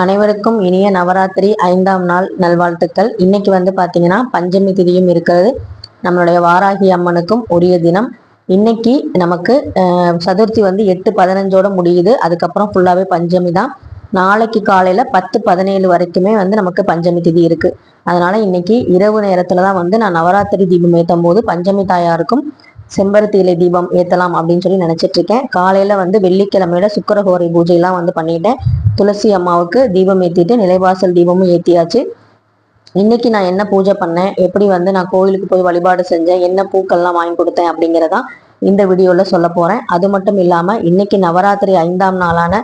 அனைவருக்கும் இனிய நவராத்திரி ஐந்தாம் நாள் நல்வாழ்த்துக்கள். இன்னைக்கு வந்து பார்த்தீங்கன்னா பஞ்சமி திதியும் இருக்கிறது. நம்மளுடைய வாராகி அம்மனுக்கும் உரிய தினம். இன்னைக்கு நமக்கு சதுர்த்தி வந்து எட்டு பதினஞ்சோட முடியுது. அதுக்கப்புறம் ஃபுல்லாகவே பஞ்சமி தான். நாளைக்கு காலையில் பத்து பதினேழு வரைக்குமே வந்து நமக்கு பஞ்சமி திதி இருக்குது அதனால இன்னைக்கு இரவு நேரத்தில் தான் வந்து நான் நவராத்திரி தீபம் ஏற்றும் போது பஞ்சமி தாயாருக்கும் செம்பருத்தி இலை தீபம் ஏற்றலாம் அப்படின்னு சொல்லி நினச்சிட்டு இருக்கேன் காலையில் வந்து வெள்ளிக்கிழமையில சுக்கரஹோரை பூஜையெல்லாம் வந்து பண்ணிட்டேன். துளசி அம்மாவுக்கு தீபம் ஏற்றிட்டு நிலைவாசல் தீபமும் ஏற்றியாச்சு இன்னைக்கு நான் என்ன பூஜை பண்ணேன்? எப்படி வந்து நான் கோயிலுக்கு போய் வழிபாடு செஞ்சேன்? என்ன பூக்கள்லாம் வாங்கி கொடுத்தேன்? அப்படிங்கிறதான் இந்த வீடியோவில் சொல்ல போறேன். அது மட்டும் இல்லாமல் இன்னைக்கு நவராத்திரி ஐந்தாம் நாளான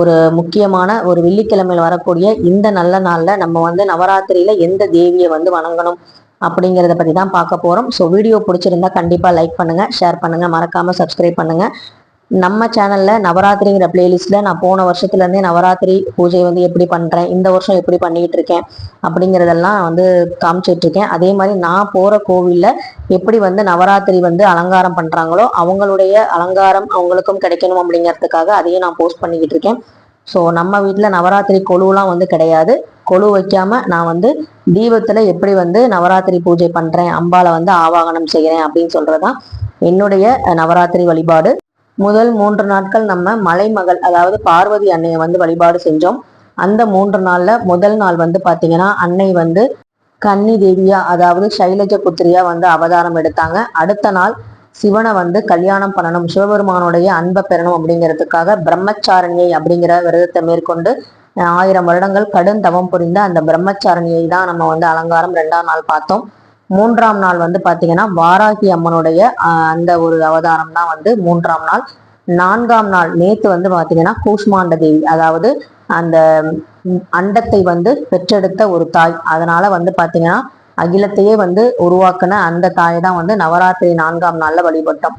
ஒரு முக்கியமான ஒரு வெள்ளிக்கிழமையில் வரக்கூடிய இந்த நல்ல நாள்ல நம்ம வந்து நவராத்திரியில எந்த தேவியை வந்து வணங்கணும்? அப்படிங்கிறத பற்றி தான் பார்க்க போகிறோம் ஸோ வீடியோ பிடிச்சிருந்தா கண்டிப்பாக லைக் பண்ணுங்கள் ஷேர் பண்ணுங்கள் மறக்காமல் சப்ஸ்கிரைப் பண்ணுங்கள் நம்ம சேனலில் நவராத்திரிங்கிற பிளேலிஸ்ட்டில் நான் போன வருஷத்துலேருந்தே நவராத்திரி பூஜை வந்து எப்படி பண்ணுறேன் இந்த வருஷம் எப்படி பண்ணிக்கிட்டு இருக்கேன் அப்படிங்கிறதெல்லாம் வந்து காமிச்சிட்டு இருக்கேன். அதே மாதிரி நான் போகிற கோவிலில் எப்படி வந்து நவராத்திரி வந்து அலங்காரம் பண்ணுறாங்களோ அவங்களுடைய அலங்காரம் அவங்களுக்கும் கிடைக்கணும் அப்படிங்கிறதுக்காக அதையும் நான் போஸ்ட் பண்ணிக்கிட்டு இருக்கேன். ஸோ நம்ம வீட்டில் நவராத்திரி கொழுவெலாம் வந்து கிடையாது. கொழு வைக்காம நான் வந்து தீபத்துல எப்படி வந்து நவராத்திரி பூஜை பண்றேன் அம்பாவை வந்து ஆவாகனம் செய்கிறேன் அப்படின்னு சொல்றதுதான் என்னுடைய நவராத்திரி வழிபாடு. முதல் மூன்று நாட்கள் நம்ம மலைமகள் அதாவது பார்வதி அன்னையை வந்து வழிபாடு செஞ்சோம். அந்த மூன்று நாள்ல முதல் நாள் வந்து பாத்தீங்கன்னா அன்னை வந்து கன்னி தேவியா அதாவது சைலஜ புத்திரியா வந்து அவதாரம் எடுத்தாங்க. அடுத்த நாள் சிவனை வந்து கல்யாணம் பண்ணணும் சிவபெருமானுடைய அன்பை பெறணும் அப்படிங்கிறதுக்காக பிரம்மச்சாரணியை அப்படிங்கிற விரதத்தை மேற்கொண்டு ஆயிரம் வருடங்கள் கடும் தவம் புரிந்த அந்த பிரம்மச்சாரணியை தான் நம்ம வந்து அலங்காரம் ரெண்டாம் நாள் பார்த்தோம். மூன்றாம் நாள் வந்து பாத்தீங்கன்னா வாராகி அம்மனுடைய அந்த ஒரு அவதாரம் தான் வந்து மூன்றாம் நாள். நான்காம் நாள் நேத்து வந்து பாத்தீங்கன்னா கூஷ்மாண்ட தேவி அதாவது அந்த அண்டத்தை வந்து பெற்றெடுத்த ஒரு தாய். அதனால வந்து பாத்தீங்கன்னா அகிலத்தையே வந்து உருவாக்குன அந்த தாயை தான் வந்து நவராத்திரி நான்காம் நாள்ல வழிபட்டோம்.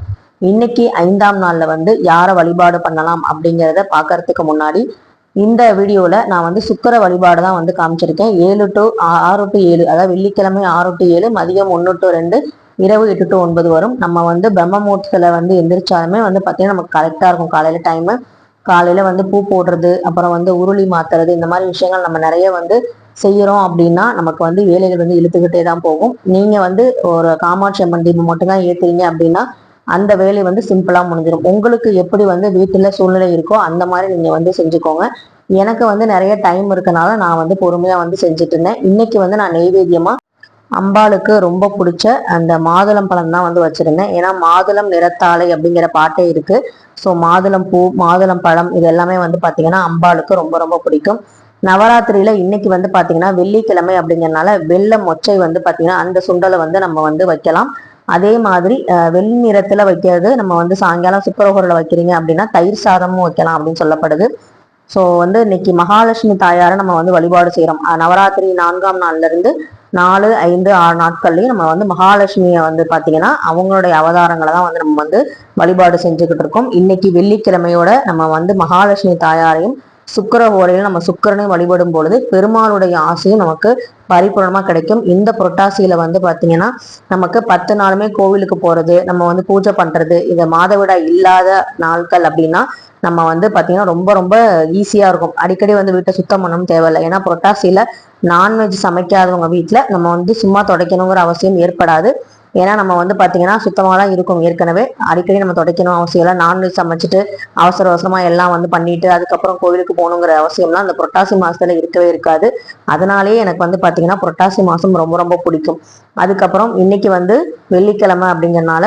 இன்னைக்கு ஐந்தாம் நாள்ல வந்து யாரை வழிபாடு பண்ணலாம் அப்படிங்கிறத பார்க்கறதுக்கு முன்னாடி இந்த வீடியோவில் நான் வந்து சுக்கர வழிபாடு தான் வந்து காமிச்சிருக்கேன். ஏழு டு ஆறு டு ஏழு அதாவது வெள்ளிக்கிழமை ஆறு டு ஏழு மதியம் ஒன்று டு ரெண்டு இரவு எட்டு டு ஒன்பது வரும். நம்ம வந்து பிரம்மமூர்த்தத்தில் வந்து எந்திரிச்சாலுமே வந்து பார்த்தீங்கன்னா நமக்கு கரெக்டாக இருக்கும். காலையில் டைமு காலையில் வந்து பூ போடுறது அப்புறம் வந்து உருளி மாத்துறது இந்த மாதிரி விஷயங்கள் நம்ம நிறைய வந்து செய்கிறோம் அப்படின்னா நமக்கு வந்து வேலைகள் வந்து இழுத்துக்கிட்டே தான் போகும். நீங்கள் வந்து ஒரு காமாட்சி அம்மன் தீபம் மட்டும்தான் ஏற்றுறீங்க அப்படின்னா அந்த வேலை வந்து சிம்பிளாக முடிஞ்சிடும் உங்களுக்கு எப்படி வந்து வீட்டில் சூழ்நிலை இருக்கோ அந்த மாதிரி நீங்கள் வந்து செஞ்சுக்கோங்க. எனக்கு வந்து நிறைய டைம் இருக்கனால நான் வந்து பொறுமையாக வந்து செஞ்சுட்டு இருந்தேன். இன்னைக்கு வந்து நான் நெய்வேத்தியமாக அம்பாளுக்கு ரொம்ப பிடிச்ச அந்த மாதுளம் பழம் தான் வந்து வச்சுருந்தேன். ஏன்னா மாதுளம் நிறத்தாழை அப்படிங்கிற பாட்டே இருக்கு. ஸோ மாதுளம் பூ மாதுளம் பழம் இது எல்லாமே வந்து பார்த்திங்கன்னா அம்பாளுக்கு ரொம்ப ரொம்ப பிடிக்கும். நவராத்திரியில இன்னைக்கு வந்து பாத்தீங்கன்னா வெள்ளிக்கிழமை அப்படிங்கறனால வெள்ளை மொச்சை வந்து பாத்தீங்கன்னா அந்த சுண்டலை வந்து நம்ம வந்து வைக்கலாம். அதே மாதிரி வெள்ளி நிறத்துல வைக்கிறது நம்ம வந்து சாயங்காலம் சுக்கரகூரில் வைக்கிறீங்க அப்படின்னா தயிர் சாதமும் வைக்கலாம் அப்படின்னு சொல்லப்படுது. ஸோ வந்து இன்னைக்கு மகாலட்சுமி தாயாரை நம்ம வந்து வழிபாடு செய்கிறோம் நவராத்திரி நான்காம் நாள்ல இருந்து நாலு ஐந்து ஆறு நாட்கள்லையும் நம்ம வந்து மகாலட்சுமியை வந்து பார்த்தீங்கன்னா அவங்களுடைய அவதாரங்களை தான் வந்து நம்ம வந்து வழிபாடு செஞ்சுக்கிட்டு இருக்கோம். இன்னைக்கு வெள்ளிக்கிழமையோட நம்ம வந்து மகாலட்சுமி தாயாரையும் சுக்கிர ஓரையில் நம்ம சுக்கரனை வழிபடும் பொழுது பெருமாளுடைய ஆசையும் நமக்கு பரிபூர்ணமாக கிடைக்கும். இந்த புரட்டாசியில் வந்து பார்த்தீங்கன்னா நமக்கு பத்து நாளுமே கோவிலுக்கு போகிறது நம்ம வந்து பூஜை பண்ணுறது இந்த மாதவிடாய் இல்லாத நாட்கள் அப்படின்னா நம்ம வந்து பார்த்தீங்கன்னா ரொம்ப ரொம்ப ஈஸியாக இருக்கும். அடிக்கடி வந்து வீட்டை சுத்தம் பண்ணணும் தேவையில்லை. ஏன்னா புரட்டாசியில் நான்வெஜ் சமைக்காதவங்க வீட்டில் நம்ம வந்து சும்மா துடைக்கணுங்கிற அவசியம் ஏற்படாது. ஏன்னா நம்ம வந்து பார்த்தீங்கன்னா சுத்தமாக தான் இருக்கும். ஏற்கனவே அடிக்கடி நம்ம துடைக்கணும் அவசியம் இல்லை. நான்வெஜ் சமைச்சிட்டு அவசர அவசரமாக எல்லாம் வந்து பண்ணிட்டு அதுக்கப்புறம் கோவிலுக்கு போகணுங்கிற அவசியம்லாம் அந்த புரட்டாசி மாதத்தில் இருக்கவே இருக்காது. அதனாலேயே எனக்கு வந்து பார்த்தீங்கன்னா புரட்டாசி மாதம் ரொம்ப ரொம்ப பிடிக்கும். அதுக்கப்புறம் இன்னைக்கு வந்து வெள்ளிக்கிழமை அப்படிங்கறனால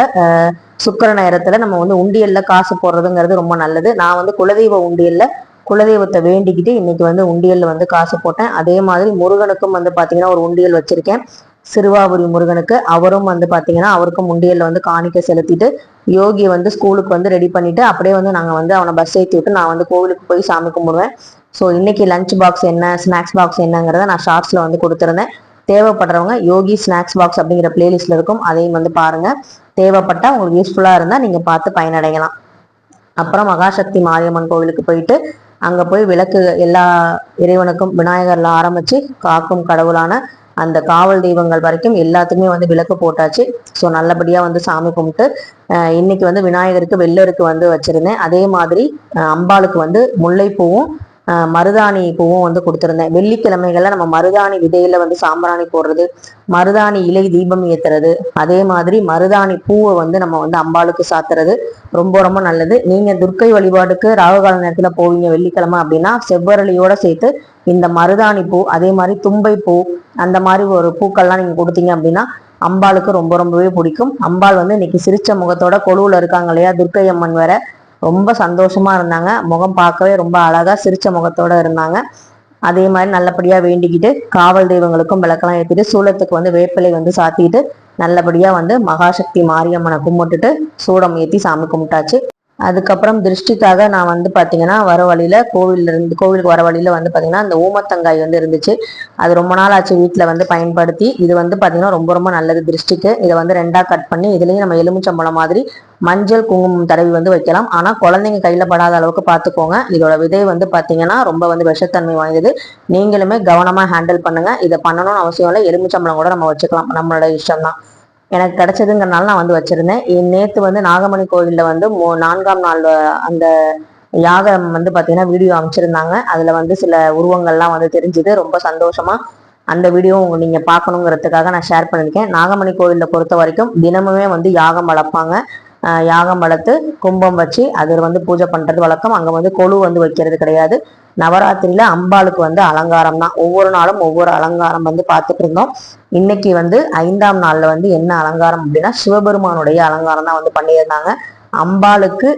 சுக்கர சுக்கிர நம்ம வந்து உண்டியல்ல காசு போடுறதுங்கிறது ரொம்ப நல்லது. நான் வந்து குலதெய்வ உண்டியல்ல குலதெய்வத்தை வேண்டிக்கிட்டு இன்னைக்கு வந்து உண்டியலில் வந்து காசு போட்டேன். அதே மாதிரி முருகனுக்கும் வந்து பார்த்தீங்கன்னா ஒரு உண்டியல் வச்சிருக்கேன். சிறுவாபுரி முருகனுக்கு அவரும் வந்து பார்த்தீங்கன்னா அவருக்கும் முண்டியலில் வந்து காணிக்கை செலுத்திட்டு யோகி வந்து ஸ்கூலுக்கு வந்து ரெடி பண்ணிட்டு அப்படியே வந்து நாங்கள் வந்து அவனை பஸ் ஏற்றி விட்டு நான் வந்து கோவிலுக்கு போய் சாமி கும்பிடுவேன். ஸோ இன்னைக்கு லஞ்ச் பாக்ஸ் என்ன ஸ்நாக்ஸ் பாக்ஸ் என்னங்கிறத நான் ஷார்ட்ஸில் வந்து கொடுத்துருந்தேன். தேவைப்படுறவங்க யோகி ஸ்நாக்ஸ் பாக்ஸ் அப்படிங்கிற பிளேலிஸ்ட்ல இருக்கும் அதையும் வந்து பாருங்க. தேவைப்பட்டா உங்களுக்கு யூஸ்ஃபுல்லா இருந்தா நீங்க பார்த்து பயனடையலாம். அப்புறம் மகாசக்தி மாரியம்மன் கோவிலுக்கு போயிட்டு அங்கே போய் விளக்கு எல்லா இறைவனுக்கும் விநாயகரில் ஆரம்பிச்சு காக்கும் கடவுளான அந்த காவல் தெய்வங்கள் வரைக்கும் எல்லாத்துக்குமே வந்து விளக்கு போட்டாச்சு. ஸோ நல்லபடியாக வந்து சாமி கும்பிட்டு இன்னைக்கு வந்து விநாயகருக்கு வெள்ளருக்கு வந்து வச்சுருந்தேன். அதே மாதிரி அம்பாளுக்கு வந்து முல்லைப்பூவும் மருதாணி பூவும் வந்து கொடுத்துருந்தேன். வெள்ளிக்கிழமைகள்ல நம்ம மருதாணி விதையில வந்து சாம்பிராணி போடுறது மருதாணி இலை தீபம் ஏத்துறது அதே மாதிரி மருதாணி பூவை வந்து நம்ம வந்து அம்பாளுக்கு சாத்துறது ரொம்ப ரொம்ப நல்லது. நீங்க துர்க்கை வழிபாட்டுக்கு ராகுகால நேரத்துல போவீங்க வெள்ளிக்கிழமை அப்படின்னா செவ்வரளியோட சேர்த்து இந்த மருதாணி பூ அதே மாதிரி தும்பை பூ அந்த மாதிரி ஒரு பூக்கள்லாம் நீங்கள் கொடுத்தீங்க அப்படின்னா அம்பாளுக்கு ரொம்ப ரொம்பவே பிடிக்கும். அம்பாள் வந்து இன்னைக்கு சிரிச்ச முகத்தோட கொழுவில் இருக்காங்க இல்லையா? துர்க்கை அம்மன் வேற ரொம்ப சந்தோஷமா இருந்தாங்க. முகம் பார்க்கவே ரொம்ப அழகா சிரிச்ச முகத்தோட இருந்தாங்க. அதே மாதிரி நல்லபடியா வேண்டிக்கிட்டு காவல் தெய்வங்களுக்கும் விளக்கெல்லாம் ஏற்றிட்டு சூளத்துக்கு வந்து வேப்பிலை வந்து சாத்திட்டு நல்லபடியா வந்து மகாசக்தி மாரியம்மனை கும்பிட்டுட்டு சூடம் ஏற்றி சாமி கும்பிட்டாச்சு. அதுக்கப்புறம் திருஷ்டிக்காக நான் வந்து பார்த்தீங்கன்னா வர வழியில் கோவிலில் இருந்து கோவிலுக்கு வர வழியில் வந்து பார்த்தீங்கன்னா அந்த ஊமத்தங்காய் வந்து இருந்துச்சு. அது ரொம்ப நாள் ஆச்சு வீட்டில் வந்து பயன்படுத்தி. இது வந்து பார்த்தீங்கன்னா ரொம்ப ரொம்ப நல்லது திருஷ்டிக்கு. இதை வந்து ரெண்டாக கட் பண்ணி இதுலேயும் நம்ம எலுமிச்சம்பழம் மாதிரி மஞ்சள் குங்குமம் தடவி வந்து வைக்கலாம். ஆனால் குழந்தைங்க கையில் படாத அளவுக்கு பார்த்துக்கோங்க இதோட விதை வந்து பார்த்தீங்கன்னா ரொம்ப வந்து விஷத்தன்மை வாய்ந்தது. நீங்களுமே கவனமாக ஹேண்டில் பண்ணுங்க. இதை பண்ணணும்னு அவசியம் இல்லை. எலுமிச்சம்பழம் கூட நம்ம வச்சுக்கலாம். நம்மளோட இஷ்டம் தான் எனக்கு கிடைச்சதுங்கிறனால நான் வந்து வச்சிருந்தேன். நேற்று வந்து நாகமணி கோவிலில் வந்து மூ- நான்காம் நாள் அந்த யாகம் வந்து பார்த்தீங்கன்னா வீடியோ அமைச்சிருந்தாங்க அதில் வந்து சில உருவங்கள்லாம் வந்து தெரிஞ்சுது. ரொம்ப சந்தோஷமா அந்த வீடியோ உங்க பார்க்கணுங்கிறதுக்காக நான் ஷேர் பண்ணியிருக்கேன். நாகமணி கோவிலில் பொறுத்த வரைக்கும் தினமுமே வந்து யாகம் வளர்ப்பாங்க. யாகம் வளர்த்து கும்பம் வச்சு அதில் வந்து பூஜை பண்ணுறது வழக்கம். அங்கே வந்து கொழு வந்து வைக்கிறது கிடையாது. நவராத்திரியில் அம்பாளுக்கு வந்து அலங்காரம் தான். ஒவ்வொரு நாளும் ஒவ்வொரு அலங்காரம் வந்து பார்த்துட்டு இருந்தோம். இன்னைக்கு வந்து ஐந்தாம் நாளில் வந்து என்ன அலங்காரம் அப்படின்னா சிவபெருமானுடைய அலங்காரம் தான் வந்து பண்ணியிருந்தாங்க. அம்பாளுக்கு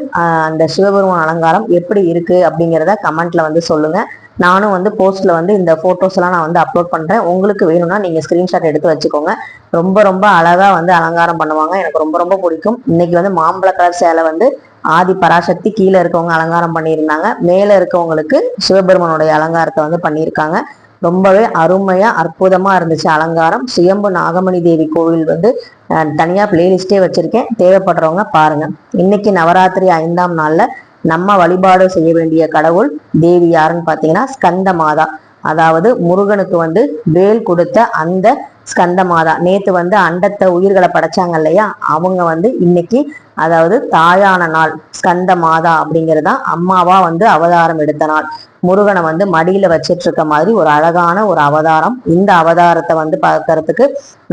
அந்த சிவபெருமான் அலங்காரம் எப்படி இருக்குது அப்படிங்கிறத கமெண்ட்டில் வந்து சொல்லுங்கள் நானும் வந்து போஸ்ட்டில் வந்து இந்த ஃபோட்டோஸ்லாம் நான் வந்து அப்லோட் பண்ணுறேன் உங்களுக்கு வேணும்னா நீங்கள் ஸ்க்ரீன்ஷாட் எடுத்து வச்சுக்கோங்க. ரொம்ப ரொம்ப அழகாக வந்து அலங்காரம் பண்ணுவாங்க. எனக்கு ரொம்ப ரொம்ப பிடிக்கும். இன்னைக்கு வந்து மாம்பழ கலர் சேலை வந்து ஆதி பராசக்தி கீழே இருக்கவங்க அலங்காரம் பண்ணியிருந்தாங்க. மேலே இருக்கவங்களுக்கு சிவபெருமானுடைய அலங்காரத்தை வந்து பண்ணியிருக்காங்க. ரொம்பவே அருமையா அற்புதமா இருந்துச்சு அலங்காரம். சுயம்பு நாகமணி தேவி கோவில் வந்து தனியாக தனியா பிளேலிஸ்டே வச்சிருக்கேன். தேவைப்படுறவங்க பாருங்க. இன்னைக்கு நவராத்திரி ஐந்தாம் நாள்ல நம்ம வழிபாடு செய்ய வேண்டிய கடவுள் தேவி யாருன்னு பாத்தீங்கன்னா ஸ்கந்த மாதா அதாவது முருகனுக்கு வந்து வேல் கொடுத்த அந்த ஸ்கந்த மாதா நேத்து வந்து அண்டத்தை உயிர்களை படைச்சாங்க இல்லையா? அவங்க வந்து இன்னைக்கு அதாவது தாயான நாள் ஸ்கந்த மாதா அப்படிங்கிறதா அம்மாவா வந்து அவதாரம் எடுத்த நாள். முருகனை வந்து மடியில வச்சிட்டு இருக்க மாதிரி ஒரு அழகான ஒரு அவதாரம். இந்த அவதாரத்தை வந்து பார்க்கறதுக்கு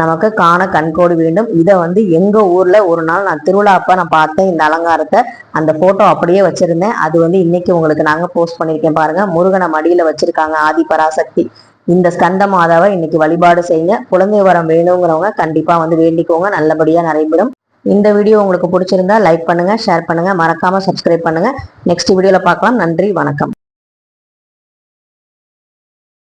நமக்கு காண கண்கோடி வேண்டும். இதை வந்து எங்க ஊர்ல ஒரு நாள் நான் திருவிழாப்ப நான் பார்த்தேன். இந்த அலங்காரத்தை அந்த போட்டோ அப்படியே வச்சிருந்தேன். அது வந்து இன்னைக்கு உங்களுக்கு நாங்க போஸ்ட் பண்ணியிருக்கேன் பாருங்க. முருகனை மடியில வச்சிருக்காங்க ஆதி பராசக்தி. இந்த ஸ்கந்த மாதாவை இன்னைக்கு வழிபாடு செய்யுங்க. குழந்தை வரம் வேணுங்கிறவங்க கண்டிப்பா வந்து வேண்டிக்கோங்க. நல்லபடியா நடைபெறும். இந்த வீடியோ உங்களுக்கு பிடிச்சிருந்தா லைக் பண்ணுங்க ஷேர் பண்ணுங்க மறக்காம சப்ஸ்கிரைப் பண்ணுங்க. நெக்ஸ்ட் வீடியோவில் பார்க்கலாம். நன்றி வணக்கம்.